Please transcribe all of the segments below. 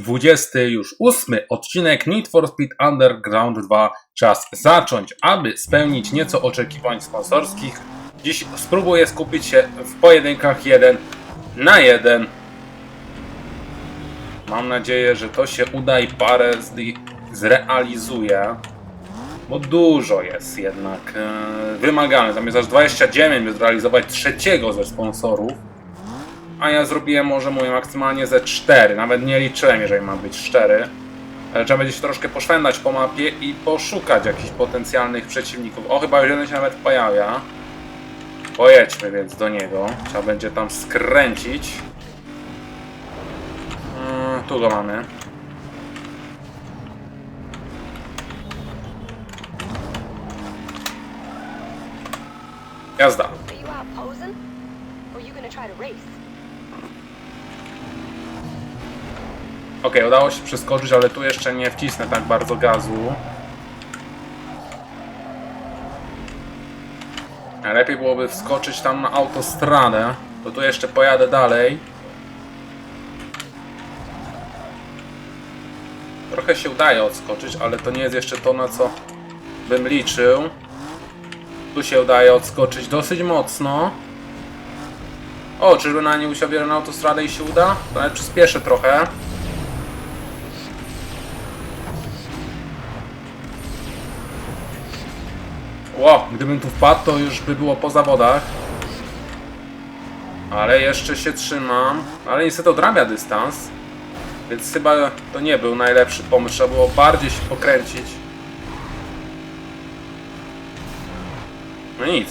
28 już ósmy odcinek Need for Speed Underground 2. Czas zacząć, aby spełnić nieco oczekiwań sponsorskich. Dziś spróbuję skupić się w pojedynkach 1 na 1. Mam nadzieję, że to się uda i parę z nich zrealizuje. Bo dużo jest jednak e, wymagane. Tam jest aż 29, by zrealizować trzeciego ze sponsorów. A ja zrobiłem może mówię maksymalnie ze 4. Nawet nie liczyłem, jeżeli ma być 4. Ale trzeba będzie się troszkę poszwędać po mapie i poszukać jakichś potencjalnych przeciwników. O, chyba już jeden się nawet pojawia. Pojedźmy więc do niego. Trzeba będzie tam skręcić. Mm, tu go mamy. Jazda. Are you out posing? Or are you gonna try to race? Okej, udało się przeskoczyć, ale tu jeszcze nie wcisnę tak bardzo gazu. Lepiej byłoby wskoczyć tam na autostradę, to tu jeszcze pojadę dalej. Trochę się udaje odskoczyć, ale to nie jest jeszcze to, na co bym liczył. Tu się udaje odskoczyć dosyć mocno. O, czyżby na nie usiądę na autostradę i się uda? To nawet przyspieszę trochę. Ło, gdybym tu wpadł, to już by było po zawodach. Ale jeszcze się trzymam. Ale niestety odrabia dystans. Więc chyba to nie był najlepszy pomysł. Trzeba było bardziej się pokręcić. No nic.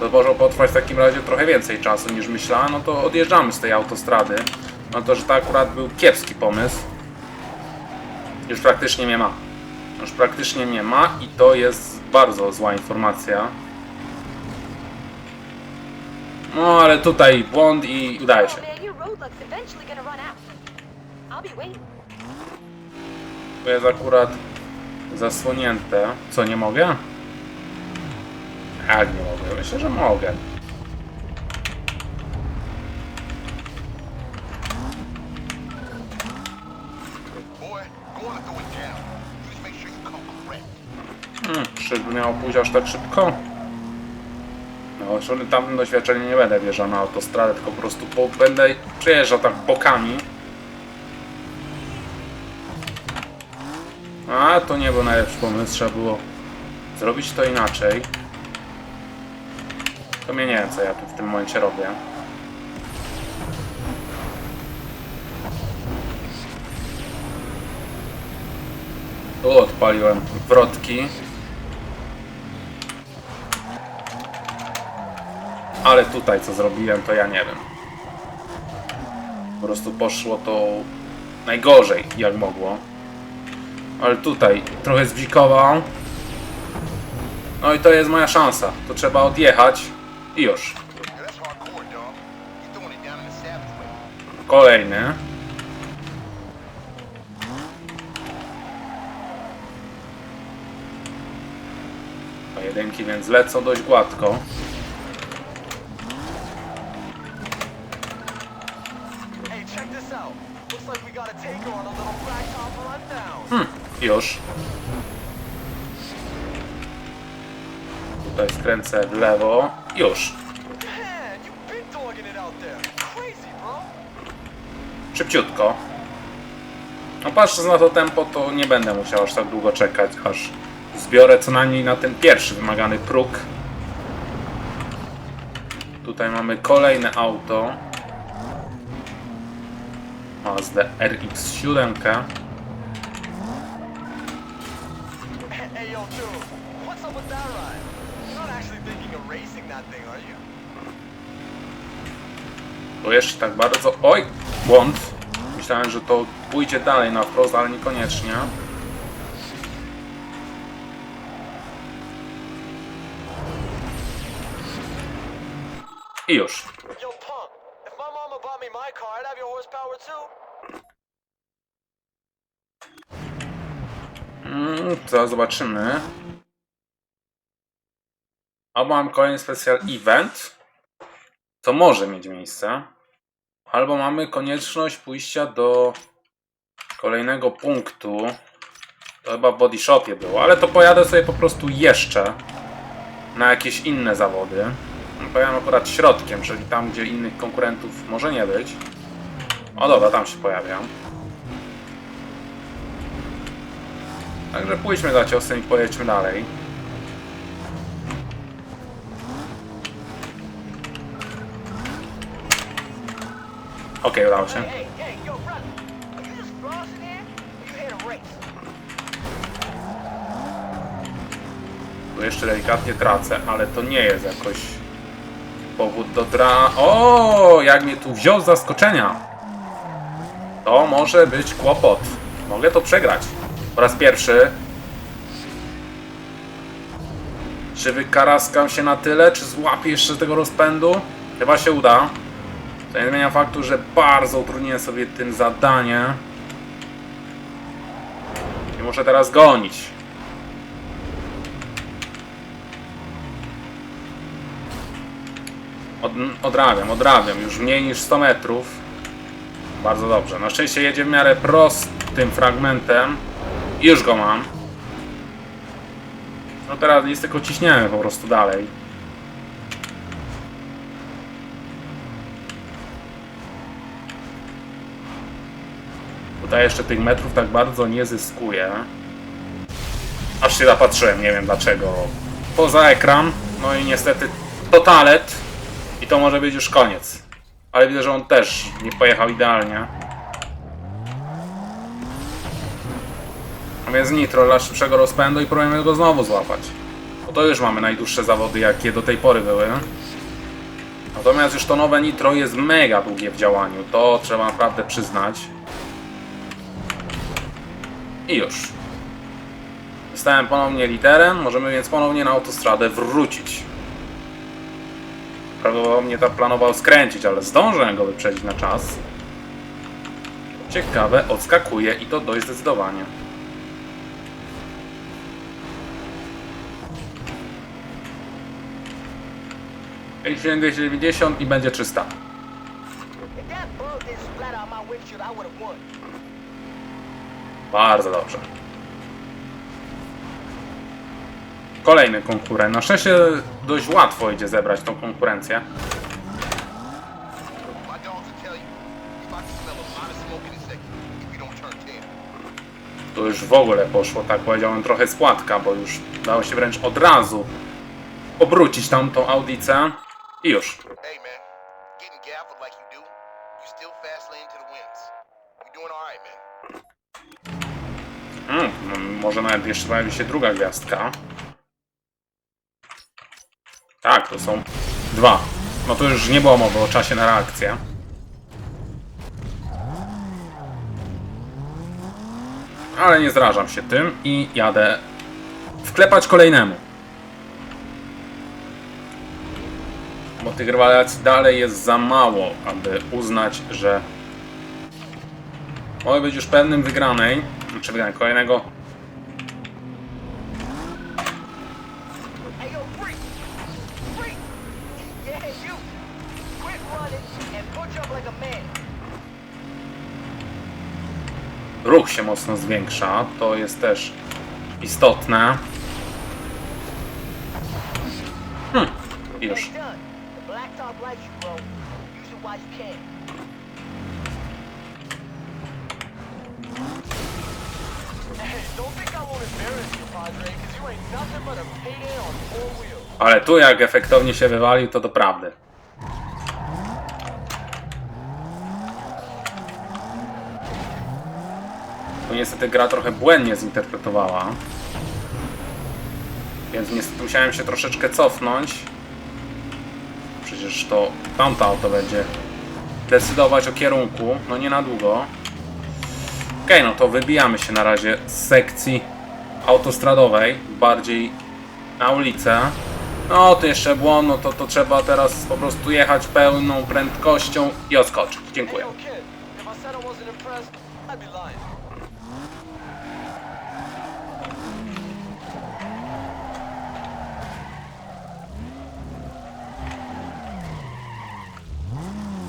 To może potrwać w takim razie trochę więcej czasu niż myślałem. No to odjeżdżamy z tej autostrady. No to, że to akurat był kiepski pomysł. Już praktycznie mnie ma. Już praktycznie nie ma i to jest bardzo zła informacja. No ale tutaj błąd i udaje się. Oh. Tu jest akurat zasłonięte. Co, nie mogę? Jak nie mogę? Myślę, że mogę. Boy, go on and throw it down. Just make sure you come correct. Hmm, czyżby miało pójść aż tak szybko? No, żadnym tamtym doświadczeniem nie będę wjeżdżał na autostradę, tylko po prostu po, będę przejeżdżał tak bokami. A, to nie był najlepszy pomysł, trzeba było zrobić to inaczej. To mnie nie wiem, co ja tu w tym momencie robię. Tu odpaliłem wrotki. Ale tutaj co zrobiłem, to ja nie wiem. Po prostu poszło to najgorzej, jak mogło. Ale tutaj trochę zbzikował. No i to jest moja szansa. To trzeba odjechać i już. Kolejny. Pojedynki więc lecą dość gładko. Hmm, już. Tutaj skręcę w lewo. Już. Szybciutko. No patrząc na to tempo, to nie będę musiał aż tak długo czekać, aż zbiorę co najmniej na ten pierwszy wymagany próg. Tutaj mamy kolejne auto. Are you? To jeszcze tak bardzo... Oj! Błąd. Myślałem, że to pójdzie dalej na wprost, ale niekoniecznie. I już. Mm, to zobaczymy. Albo mam kolejny specjal event, co może mieć miejsce. Albo mamy konieczność pójścia do kolejnego punktu. To chyba w body shopie było, ale to pojadę sobie po prostu jeszcze na jakieś inne zawody. Pojadę akurat środkiem, czyli tam, gdzie innych konkurentów może nie być. O dobra, tam się pojawiam. Także pójdźmy za ciosem i pojedźmy dalej. Okej, udało się. Tu jeszcze delikatnie tracę, ale to nie jest jakoś powód do dra... O, jak mnie tu wziął z zaskoczenia. To może być kłopot. Mogę to przegrać. Po raz pierwszy. Czy wykaraskam się na tyle, czy złapię jeszcze tego rozpędu? Chyba się uda. To nie zmienia faktu, że bardzo utrudniłem sobie tym zadanie. I muszę teraz gonić. Od, odrabiam, odrabiam. Już mniej niż 100 metrów. Bardzo dobrze. Na szczęście jedzie w miarę prostym fragmentem. Już go mam. No teraz jest tylko ciśniemy po prostu dalej. Tutaj jeszcze tych metrów tak bardzo nie zyskuję. Aż się zapatrzyłem, nie wiem dlaczego. Poza ekran. No i niestety totalet. I to może być już koniec. Ale widzę, że on też nie pojechał idealnie. A więc nitro dla szybszego rozpędu i próbujemy go znowu złapać. Bo to już mamy najdłuższe zawody, jakie do tej pory były. Natomiast już to nowe nitro jest mega długie w działaniu. To trzeba naprawdę przyznać. I już. Zostałem ponownie liderem. Możemy więc ponownie na autostradę wrócić. Prawdopodobnie tak planował skręcić, ale zdążę go wyprzedzić na czas. Ciekawe, odskakuje i to dość zdecydowanie. Pięć 290 i będzie 300. If that Kolejny konkurent. Na szczęście dość łatwo idzie zebrać tą konkurencję. To już w ogóle poszło, tak powiedziałem, trochę spłatka, bo już dało się wręcz od razu obrócić tamtą audicę i już. Hmm, może nawet jeszcze pojawi się druga gwiazdka. Tak, to są dwa. No to już nie było mowy o czasie na reakcję. Ale nie zrażam się tym i jadę wklepać kolejnemu. Bo tych rywalizacji dalej jest za mało, aby uznać, że mogę być już pewnym wygranej, czy wygranej kolejnego. Ruch się mocno zwiększa, to jest też istotne. I już. Ale tu jak efektownie się wywalił, to doprawdy. Tu niestety gra trochę błędnie zinterpretowała. Więc niestety musiałem się troszeczkę cofnąć. Przecież to tamta auto będzie decydować o kierunku. No nie na długo. Okej, no to wybijamy się na razie z sekcji autostradowej. Bardziej na ulicę. No to jeszcze błąd, no to, to trzeba teraz po prostu jechać pełną prędkością i odskoczyć. Dziękuję.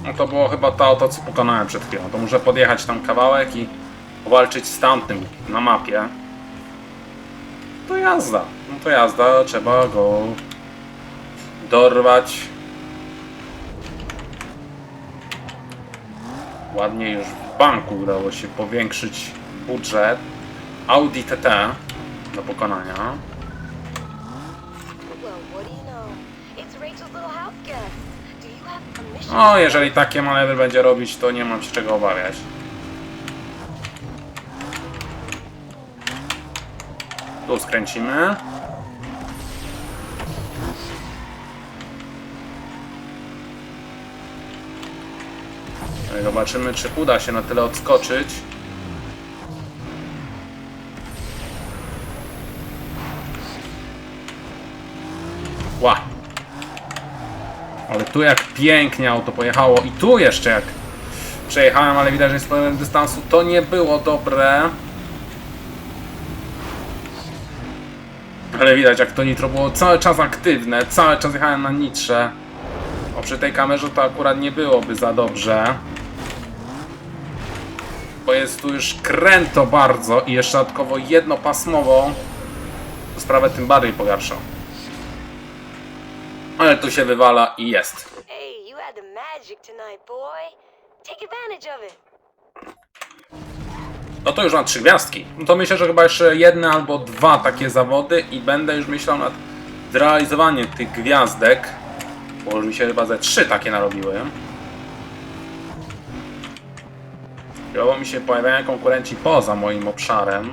No to było chyba to auto, co pokonałem przed chwilą. To muszę podjechać tam kawałek i powalczyć z tamtym na mapie, to jazda. No to jazda, trzeba go dorwać. Ładnie już w banku udało się powiększyć budżet Audi TT do pokonania. No, jeżeli takie manewry będzie robić, to nie mam się czego obawiać. Tu skręcimy. No zobaczymy, czy uda się na tyle odskoczyć. Ła! Ale tu jak pięknie auto pojechało i tu jeszcze jak przejechałem, ale widać, że z pełnym dystansu to nie było dobre. Ale widać jak to nitro było cały czas aktywne, cały czas jechałem na nitrze. O przy tej kamerze to akurat nie byłoby za dobrze. Bo jest tu już kręto bardzo i jeszcze dodatkowo jednopasmowo. Sprawę tym bardziej pogarszał. Ale tu się wywala i jest. Hey, you had the magic tonight, boy. Take advantage of it. No to już mam trzy gwiazdki. No to myślę, że chyba jeszcze jedne albo dwa takie zawody i będę już myślał nad zrealizowaniem tych gwiazdek. Bo już mi się chyba ze trzy takie narobiły. Podoba mi się pojawiają konkurenci poza moim obszarem.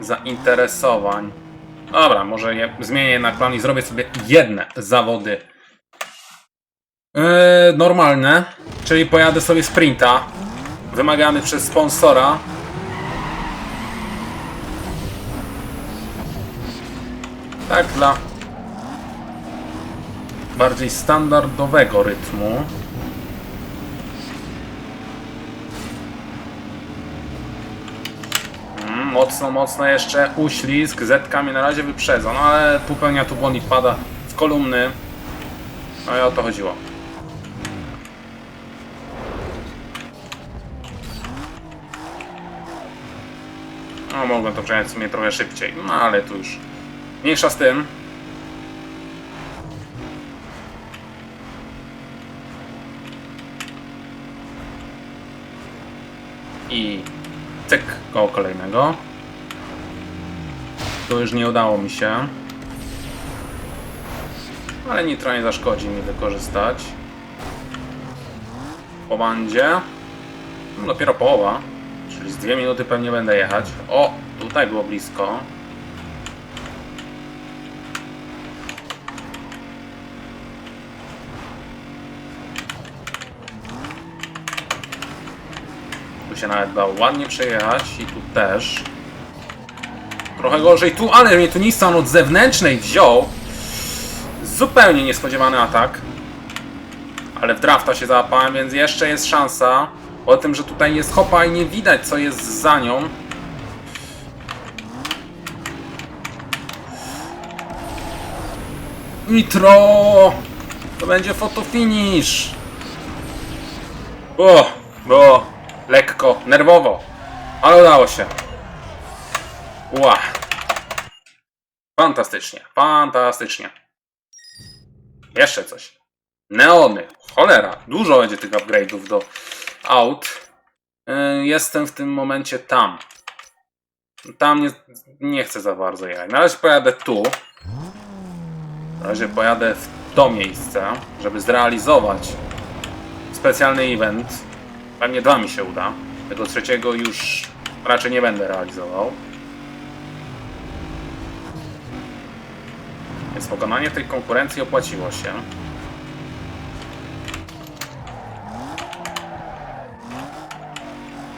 Zainteresowań. Dobra, może je, zmienię jednak plan i zrobię sobie jedne zawody Yy, normalne, czyli pojadę sobie sprinta, wymagany przez sponsora. Tak, dla bardziej standardowego rytmu. Mocno, mocno jeszcze uślizg. Zetka mnie na razie wyprzedza, no ale popełnia tu błąd i pada w kolumny. No i o to chodziło. No, mogłem to przejąć w sumie trochę szybciej, no ale tu już mniejsza z tym. I koło kolejnego. To już nie udało mi się. Ale nitro nie zaszkodzi mi wykorzystać. Po bandzie. No, dopiero połowa. Czyli z dwie minuty pewnie będę jechać. O, tutaj było blisko. Się nawet dało ładnie przejechać i tu też. Trochę gorzej tu, ale mnie tu Nissan od zewnętrznej wziął. Zupełnie niespodziewany atak. Ale w drafta się załapałem, więc jeszcze jest szansa. O tym, że tutaj jest hopa i nie widać co jest za nią. Nitro! To będzie fotofinish! O, było lekko, nerwowo, ale udało się. Ła. Fantastycznie, fantastycznie. Jeszcze coś. Neony. Cholera, dużo będzie tych upgrade'ów do aut. Yy, Jestem w tym momencie tam. Tam nie, nie chcę za bardzo jechać. Na razie pojadę tu. Na razie pojadę w to miejsce, żeby zrealizować specjalny event. Pewnie dwa mi się uda. Tego trzeciego już raczej nie będę realizował. Więc pokonanie tej konkurencji opłaciło się.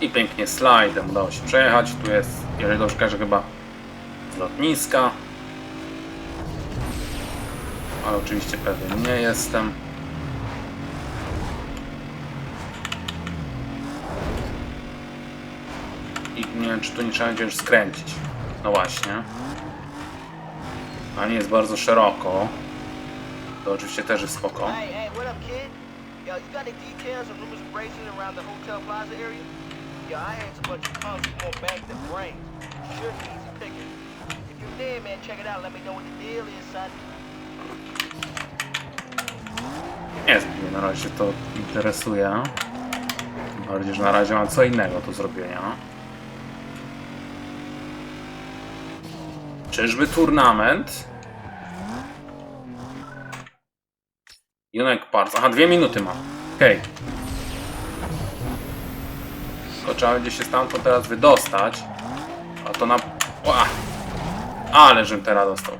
I pięknie slajdem udało się przejechać. Tu jest, jeżeli dobrze kojarzę, chyba z lotniska. Ale oczywiście pewien nie jestem. Nie wiem, czy tu nie trzeba będzie już skręcić. No właśnie. A nie jest bardzo szeroko. To oczywiście też jest spoko. Nie mnie na razie to interesuje. Bardziej, że na razie mam co innego do zrobienia. Czyżby turnament? Junek Parts. Aha, dwie minuty mam. Okej. Tylko trzeba będzie się stamtąd teraz wydostać. A to na... Ła! Ale żem teraz dostał.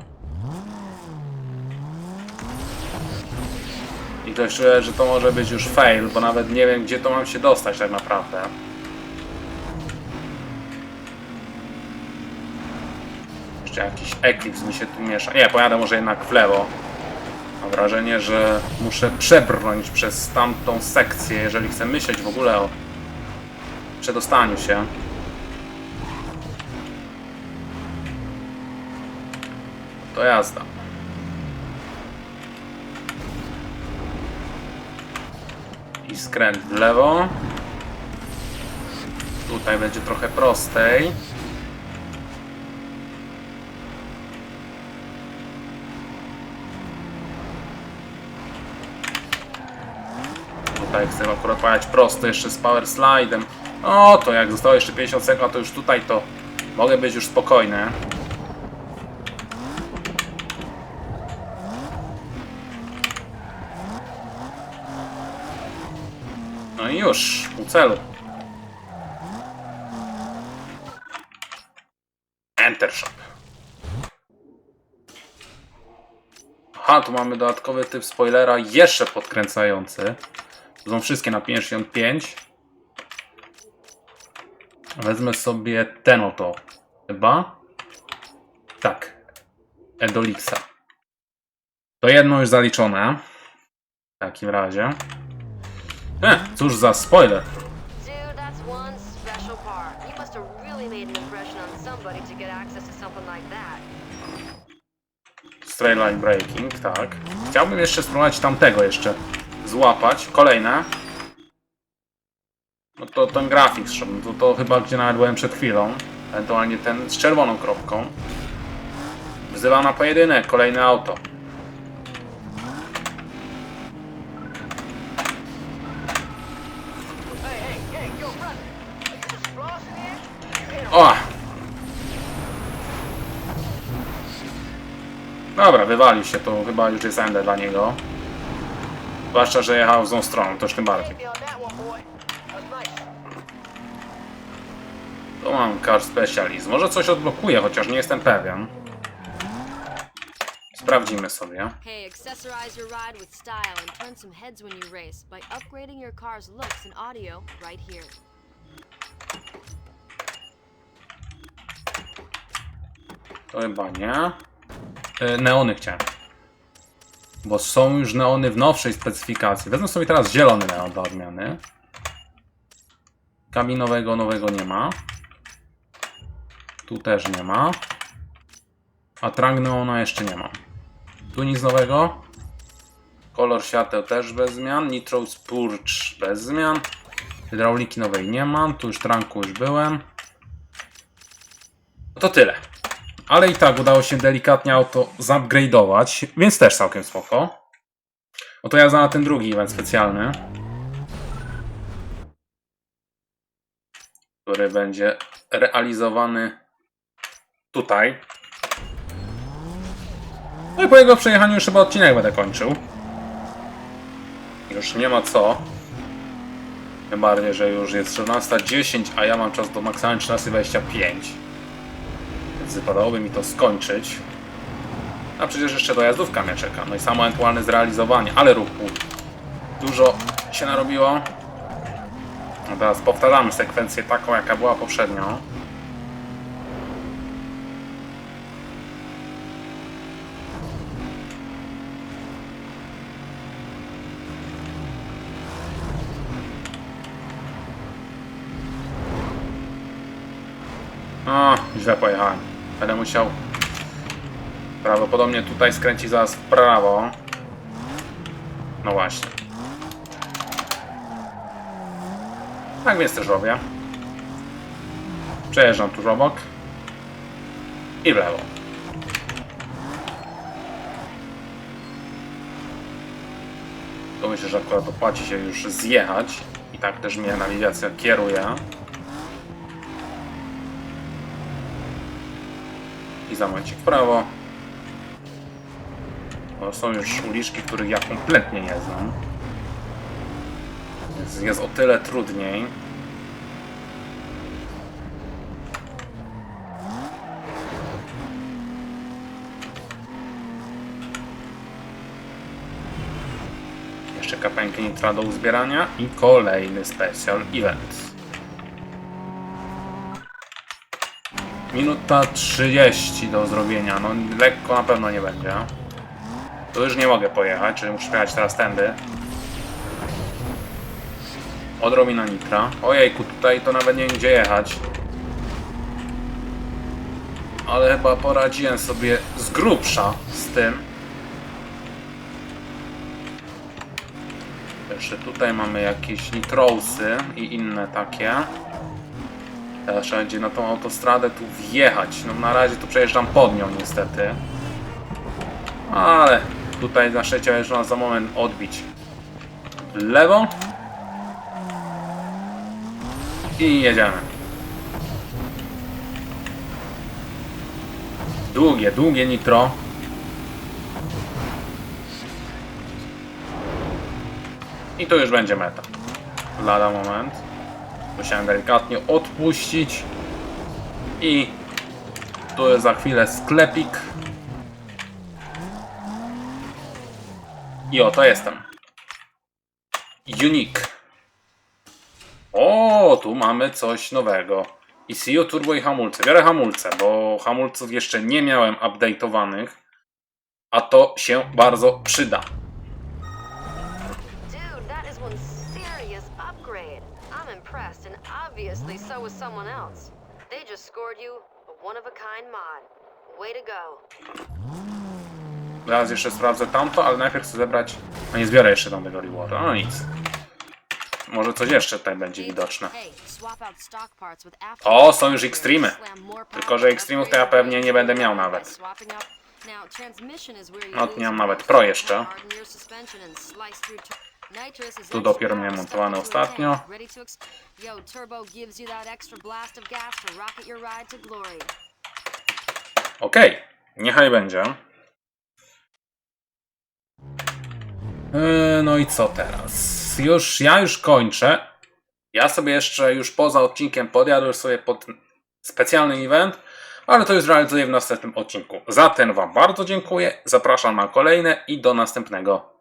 I to czuję, że to może być już fail, bo nawet nie wiem, gdzie to mam się dostać tak naprawdę. Jeszcze jakiś Eclipse mi się tu miesza. Nie, pojadę może jednak w lewo. Mam wrażenie, że muszę przebrnąć przez tamtą sekcję, jeżeli chcę myśleć w ogóle o przedostaniu się. To jazda. I skręt w lewo. Tutaj będzie trochę prostej. Tutaj chcę akurat pojechać prosto jeszcze z power slidem. O, to jak zostało jeszcze 50 sekund, to już tutaj to mogę być już spokojny. No i już, u celu. Enter Shop. Aha, tu mamy dodatkowy typ spoilera, jeszcze podkręcający. To są wszystkie na 55. Wezmę sobie ten oto. Chyba. Tak. Edolixa. To jedno już zaliczone. W takim razie. E, cóż za spoiler. Straight line breaking, tak. Chciałbym jeszcze spróbować tamtego jeszcze złapać. Kolejne. No to ten grafik, to, to chyba gdzie nawet byłem przed chwilą. Ewentualnie ten z czerwoną kropką. Wzywam na pojedynek, kolejne auto. O! Dobra, wywalił się, to chyba już jest ender dla niego. Zwłaszcza, że jechał w złą stroną, to już tym bardziej. Tu mam car specialist. Może coś odblokuje, chociaż nie jestem pewien. Sprawdzimy sobie. Hey, accessorize your ride with style and turn some heads when you race by upgrading your car's looks and audio right here. To chyba nie. E, Neony chciałem. Bo są już neony w nowszej specyfikacji. Wezmę sobie teraz zielony neon dla odmiany. Kabinowego nowego nie ma. Tu też nie ma. A trang neona jeszcze nie ma. Tu nic nowego. Kolor świateł też bez zmian. Nitro Spurge bez zmian. Hydrauliki nowej nie mam. Tu już tranku już byłem. To tyle. Ale i tak udało się delikatnie auto zupgrade'ować, więc też całkiem spoko. No to ja za ten drugi event specjalny. Który będzie realizowany tutaj. No i po jego przejechaniu już chyba odcinek będę kończył. Już nie ma co. Tym bardziej, że już jest 14.10, a ja mam czas do maksymalnie 13.25. Wypadałoby mi to skończyć. A przecież jeszcze dojazdówka mnie czeka. No i samo ewentualne zrealizowanie, ale ruchu. Dużo się narobiło. No teraz powtarzamy sekwencję taką, jaka była poprzednio. O, źle pojechałem. Będę musiał prawdopodobnie tutaj skręcić zaraz w prawo. No właśnie. Tak więc też robię. Przejeżdżam tuż obok. I w lewo. To myślę, że akurat opłaci się już zjechać. I tak też mnie nawigacja kieruje. I za momencik w prawo. Bo są już uliczki, których ja kompletnie nie znam. Więc jest o tyle trudniej. Jeszcze kapenki nitra do uzbierania i kolejny special event. Minuta 30 do zrobienia. No lekko na pewno nie będzie. Tu już nie mogę pojechać, czyli muszę jechać teraz tędy. Odrobina nitra. Ojejku, tutaj to nawet nie wiem gdzie jechać. Ale chyba poradziłem sobie z grubsza z tym. Jeszcze tutaj mamy jakieś nitrosy i inne takie. Teraz trzeba będzie na tą autostradę tu wjechać. No na razie tu przejeżdżam pod nią niestety. Ale tutaj na szczęście można za moment odbić lewo. I jedziemy. Długie, długie nitro. I to już będzie meta. Lada moment. Musiałem delikatnie odpuścić. I tu jest za chwilę sklepik. I oto jestem. Unique. O, tu mamy coś nowego. ECU, turbo i hamulce. Biorę hamulce, bo hamulców jeszcze nie miałem update'owanych. A to się bardzo przyda. Obviously so was someone else. They just scored you a one of a kind mod. Way to go. Zaraz jeszcze sprawdzę tamto, ale najpierw chcę zebrać... No nie zbiorę jeszcze tamtego rewardu, no nic. Może coś jeszcze tutaj będzie widoczne. O, są już Extreme. Tylko, że Extreme'ów to ja pewnie nie będę miał nawet. No, nie mam nawet Pro jeszcze. Tu dopiero miałem montowane ostatnio. Okej, niechaj będzie. Yy, No i co teraz? Już, ja już kończę. Ja sobie jeszcze już poza odcinkiem podjadłem sobie pod specjalny event, ale to już realizuję w następnym odcinku. Za ten Wam bardzo dziękuję, zapraszam na kolejne i do następnego